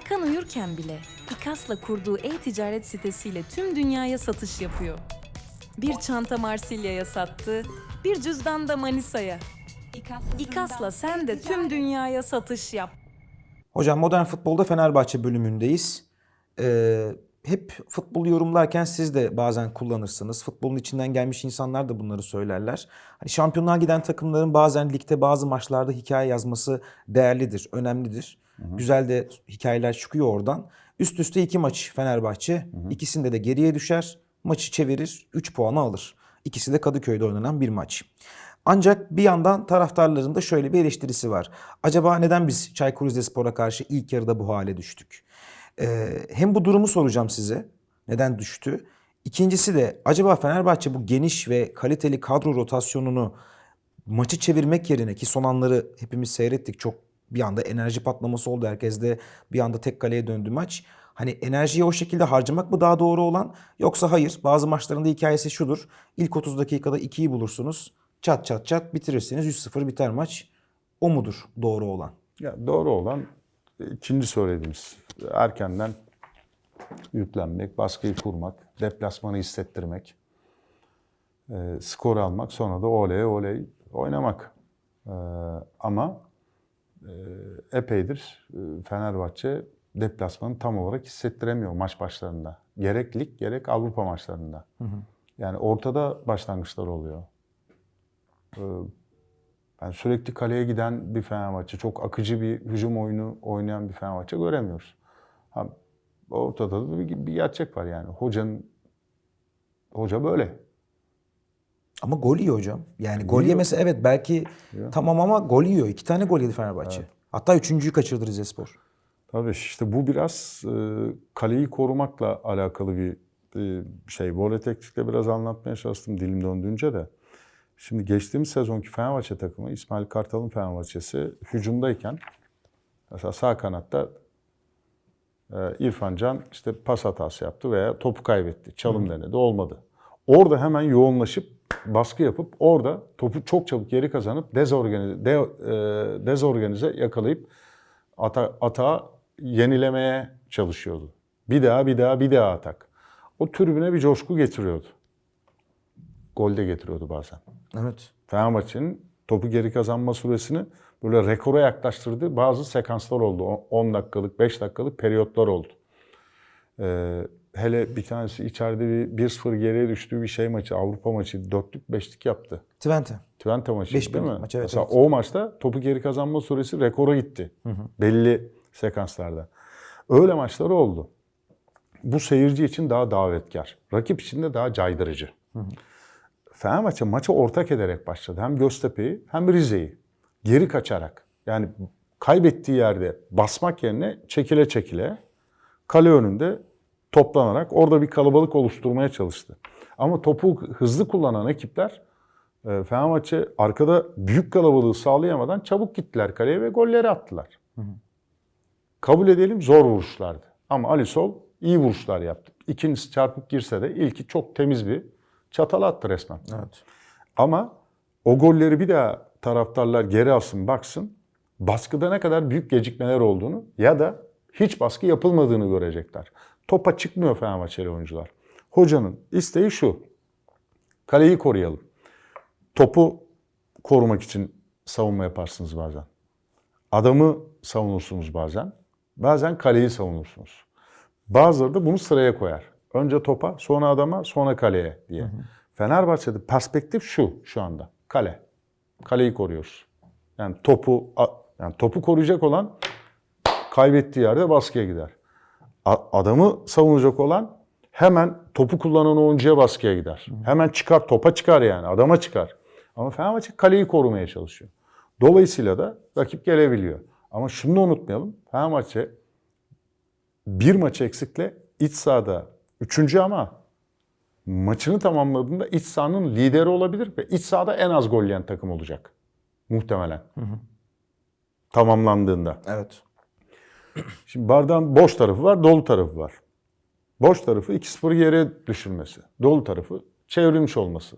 Hakan uyurken bile İKAS'la kurduğu e-ticaret sitesiyle tüm dünyaya satış yapıyor. Bir çanta Marsilya'ya sattı, bir cüzdan da Manisa'ya. İKAS'la sen de tüm dünyaya satış yap. Hocam modern futbolda Fenerbahçe bölümündeyiz. Ee, hep futbolu yorumlarken siz de bazen kullanırsınız. Futbolun içinden gelmiş insanlar da bunları söylerler. Hani şampiyonluğa giden takımların bazen ligde bazı maçlarda hikaye yazması değerlidir, önemlidir. Güzel de hikayeler çıkıyor oradan. Üst üste iki maç Fenerbahçe. ikisinde de geriye düşer. Maçı çevirir, 3 puanı alır. İkisi de Kadıköy'de oynanan bir maç. Ancak bir yandan taraftarların da şöyle bir eleştirisi var. Acaba neden biz Çaykur Rizespor'a karşı ilk yarıda bu hale düştük? Ee, hem bu durumu soracağım size. Neden düştü? İkincisi de acaba Fenerbahçe bu geniş ve kaliteli kadro rotasyonunu maçı çevirmek yerine ki son anları hepimiz seyrettik. Çok bir anda enerji patlaması oldu. Herkes de bir anda tek kaleye döndü maç. Hani enerjiyi o şekilde harcamak mı daha doğru olan yoksa hayır bazı maçların da hikayesi şudur. İlk 30 dakikada 2'yi bulursunuz. Çat çat çat bitirirsiniz 3-0 biter maç. O mudur doğru olan? Ya doğru olan ikinci söylediğimiz erkenden yüklenmek, baskıyı kurmak, deplasmanı hissettirmek, e, skor almak, sonra da oley oley oynamak. E, ama e, epeydir e, Fenerbahçe deplasmanı tam olarak hissettiremiyor maç başlarında. Gerek lig gerek Avrupa maçlarında. Yani ortada başlangıçlar oluyor. E, ben sürekli kaleye giden bir Fenerbahçe, çok akıcı bir hücum oyunu oynayan bir Fenerbahçe göremiyoruz. Ha, ortada da bir, bir gerçek var yani. Hocanın hoca böyle. Ama gol yiyor hocam. Yani gol Yiyor. yemesi evet belki tamam ama gol yiyor. İki tane gol yedi Fenerbahçe. Hatta üçüncüyü kaçırdı Rizespor. Tabii işte bu biraz e, kaleyi korumakla alakalı bir e, şey. Voley teknikle biraz anlatmaya çalıştım dilim döndüğünce de. Şimdi geçtiğimiz sezonki Fenerbahçe takımı İsmail Kartal'ın Fenerbahçe'si hücumdayken mesela sağ kanatta İrfan Can işte pas hatası yaptı veya topu kaybetti. Çalım denedi olmadı. Orada hemen yoğunlaşıp baskı yapıp orada topu çok çabuk geri kazanıp dezorganize, de, e, dezorganize yakalayıp ata, atağı yenilemeye çalışıyordu. Bir daha bir daha bir daha atak. O tribüne bir coşku getiriyordu. Gol de getiriyordu bazen. Evet. Fenerbahçe'nin topu geri kazanma süresini böyle rekora yaklaştırdığı bazı sekanslar oldu. O- 10 dakikalık, 5 dakikalık periyotlar oldu. Ee, hele bir tanesi içeride bir 1-0 geriye düştüğü bir şey maçı, Avrupa maçı dörtlük beşlik yaptı. Twente. Twente maçı Beş değil bir mi? maç, evet, Mesela evet. o maçta topu geri kazanma süresi rekora gitti. Belli sekanslarda. Öyle maçları oldu. Bu seyirci için daha davetkar. Rakip için de daha caydırıcı. Fenerbahçe maçı ortak ederek başladı. Hem Göztepe'yi hem Rize'yi. Geri kaçarak. Yani kaybettiği yerde basmak yerine çekile çekile kale önünde toplanarak orada bir kalabalık oluşturmaya çalıştı. Ama topu hızlı kullanan ekipler e, Fenerbahçe arkada büyük kalabalığı sağlayamadan çabuk gittiler kaleye ve golleri attılar. Kabul edelim zor vuruşlardı. Ama Ali Sol iyi vuruşlar yaptı. İkincisi çarpıp girse de ilki çok temiz bir çatal attı resmen. Evet. Ama o golleri bir daha taraftarlar geri alsın baksın. Baskıda ne kadar büyük gecikmeler olduğunu ya da hiç baskı yapılmadığını görecekler. Topa çıkmıyor Fenerbahçeli oyuncular. Hocanın isteği şu. Kaleyi koruyalım. Topu korumak için savunma yaparsınız bazen. Adamı savunursunuz bazen. Bazen kaleyi savunursunuz. Bazıları da bunu sıraya koyar. Önce topa, sonra adama, sonra kaleye diye. Fenerbahçe'de perspektif şu şu anda. Kale. Kaleyi koruyoruz. Yani topu yani topu koruyacak olan kaybettiği yerde baskıya gider. Adamı savunacak olan hemen topu kullanan oyuncuya baskıya gider. Hemen çıkar, topa çıkar yani, adama çıkar. Ama Fenerbahçe kaleyi korumaya çalışıyor. Dolayısıyla da rakip gelebiliyor. Ama şunu da unutmayalım. Fenerbahçe bir maç eksikle iç sahada üçüncü ama maçını tamamladığında iç sahanın lideri olabilir ve iç sahada en az gol yiyen takım olacak. Muhtemelen. Tamamlandığında. Evet. Şimdi bardağın boş tarafı var, dolu tarafı var. Boş tarafı 2-0 yere düşürmesi. Dolu tarafı çevrilmiş olması.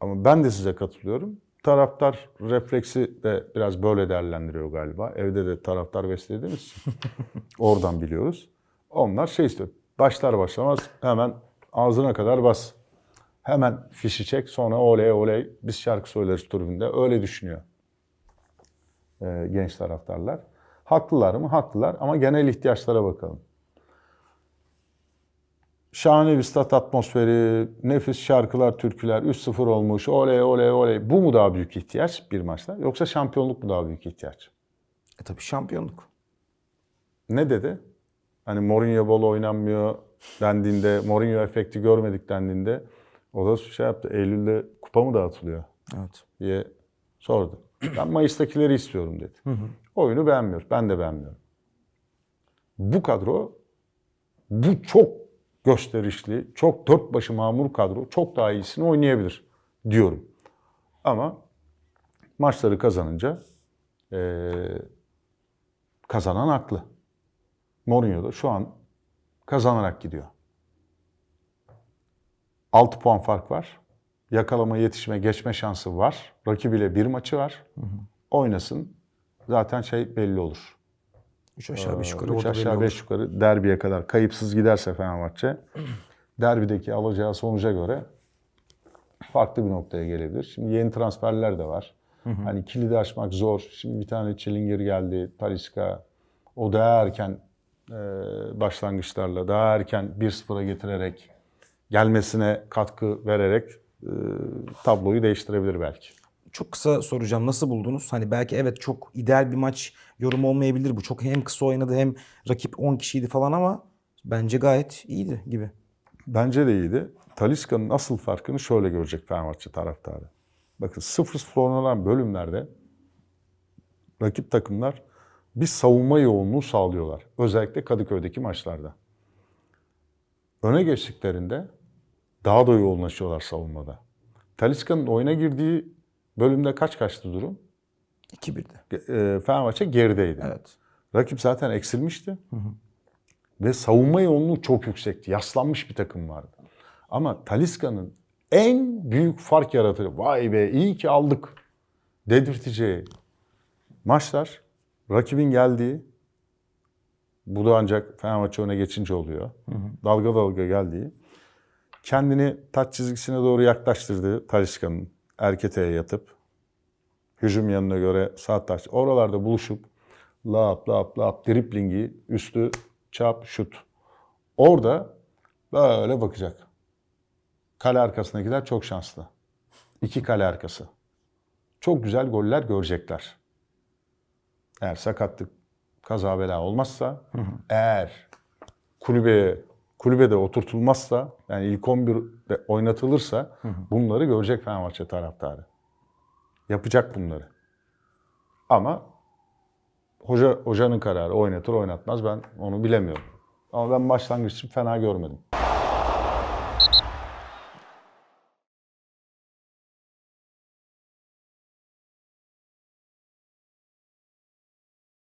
Ama ben de size katılıyorum. taraftar refleksi de biraz böyle değerlendiriyor galiba. Evde de taraftar beslediğimiz için oradan biliyoruz. Onlar şey istiyor. Başlar başlamaz hemen ağzına kadar bas. Hemen fişi çek sonra oley oley biz şarkı söyleriz tribünde. Öyle düşünüyor e, genç taraftarlar. Haklılar mı? Haklılar ama genel ihtiyaçlara bakalım. Şahane bir stat atmosferi, nefis şarkılar, türküler, 3-0 olmuş, oley oley oley. Bu mu daha büyük ihtiyaç bir maçta? Yoksa şampiyonluk mu daha büyük ihtiyaç? E tabii şampiyonluk. Ne dedi? Hani Mourinho bol oynanmıyor dendiğinde, Mourinho efekti görmedik dendiğinde o da şey yaptı, Eylül'de kupa mı dağıtılıyor Evet. diye sordu. Ben Mayıs'takileri istiyorum dedi. Oyunu beğenmiyor, ben de beğenmiyorum. Bu kadro, bu çok gösterişli, çok dört başı mamur kadro çok daha iyisini oynayabilir diyorum. Ama maçları kazanınca eee, kazanan haklı. Mourinho da şu an kazanarak gidiyor. 6 puan fark var. Yakalama, yetişme, geçme şansı var. Rakibiyle bir maçı var. Oynasın. Zaten şey belli olur. 3 aşağı 5 yukarı. Üç orada belli aşağı olur. 5 yukarı derbiye kadar kayıpsız giderse Fenerbahçe derbideki alacağı sonuca göre farklı bir noktaya gelebilir. Şimdi yeni transferler de var. Hani kilidi açmak zor. Şimdi bir tane Çilingir geldi, Talisca. O daha erken başlangıçlarla, daha erken 1-0'a getirerek, gelmesine katkı vererek e, tabloyu değiştirebilir belki. Çok kısa soracağım. Nasıl buldunuz? Hani belki evet çok ideal bir maç yorum olmayabilir bu. Çok hem kısa oynadı hem rakip 10 kişiydi falan ama bence gayet iyiydi gibi. Bence de iyiydi. Talisca'nın asıl farkını şöyle görecek Fenerbahçe taraftarı. Bakın 0-0 oynanan bölümlerde rakip takımlar bir savunma yoğunluğu sağlıyorlar. Özellikle Kadıköy'deki maçlarda. Öne geçtiklerinde daha da yoğunlaşıyorlar savunmada. Talisca'nın oyuna girdiği bölümde kaç kaçtı durum? 2-1'de. E, Fenerbahçe gerideydi. Evet. Rakip zaten eksilmişti. Ve savunma yoğunluğu çok yüksekti. Yaslanmış bir takım vardı. Ama Talisca'nın en büyük fark yaratıcı, vay be iyi ki aldık dedirteceği maçlar rakibin geldiği, bu da ancak Fenerbahçe öne geçince oluyor. Dalga dalga geldiği, kendini taç çizgisine doğru yaklaştırdığı Talisca'nın erketeye yatıp, hücum yanına göre sağ taç, oralarda buluşup lap lap lap driplingi üstü çap şut. Orada böyle bakacak. Kale arkasındakiler çok şanslı. İki kale arkası. Çok güzel goller görecekler. Eğer sakatlık, kaza bela olmazsa, eğer kulübeye kulübede oturtulmazsa, yani ilk 11'de oynatılırsa bunları görecek Fenerbahçe taraftarı. Yapacak bunları. Ama hoca hocanın kararı oynatır oynatmaz ben onu bilemiyorum. Ama ben başlangıç için fena görmedim.